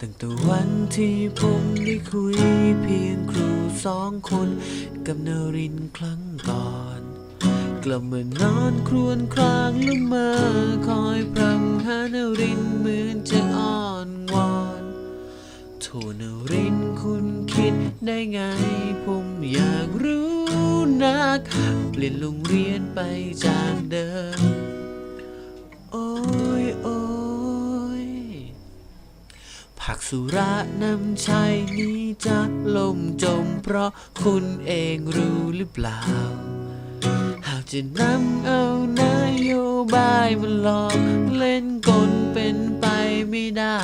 ตั้งแต่วันที่ผมได้คุยเพียงครูสองคนกับนรินท์ครั้งก่อน กลับมานอนครวญครางละเมอคอยพรำหานรินเหมือนจะอ้อนวอนโทนรินคุณคิดได้ไง ผมอยากรู้นัก เปลี่ยนโรงเรียนไปจากเดิม ผักสุรานำชัยนี้จะล่มจมเพราะคุณเองรู้หรือเปล่า หากจะนำเอานโยบายมาหลอกเล่นกลเป็นไปไม่ได้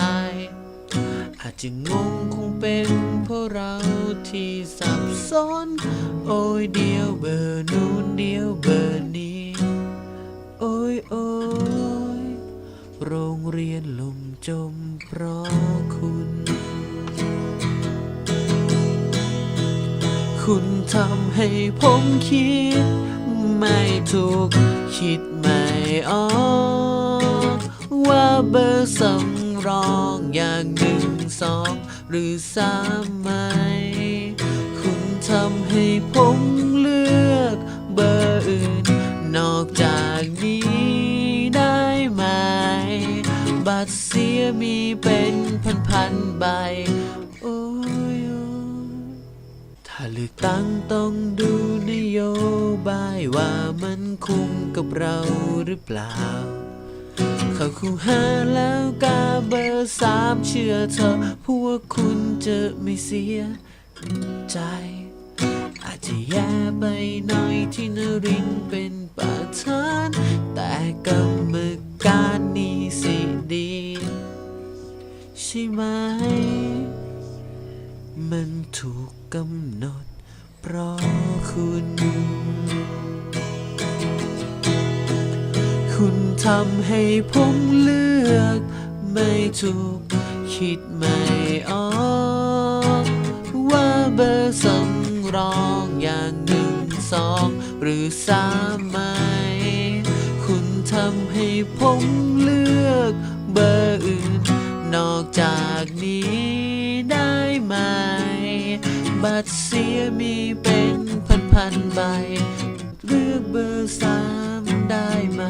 อาจจะงงคงเป็นเพราะเราที่สับสน โอ้ยเดียวเบอร์นู้นเดียวเบอร์ โรงเรียนล่มจมเพราะคุณ คุณทำให้ผมคิด ไม่ถูกคิดไม่ออกว่าเบอร์สำรองอย่างหนึ่งสองหรือสามไหม คุณทำให้ผม บัตรเสียมีเป็นพันๆใบ โอ้ยถ้าเลือกตั้งต้องดูนโยบายว่ามันคุ้มกับเราหรือเปล่า เขาคูหาแล้วกาเบอร์สามเชื่อเธอ พวกคุณจะไม่เสียใจอาจจะแย่ไปหน่อยที่นรินเป็นประธาน แต่กร ช่ไหม มันถูกกำหนด เพราะคุณ คุณทำให้ผมเลือก ไม่ถูก คิดไม่ออกว่าเบอร์สำรองอย่างหนึ่งสองหรือสามไหม คุณทำให้ผมเลือก จากนี้ได้ไหม บัตรเสียมีเป็นพันพันใบ เลือกเบอร์สามได้ไหม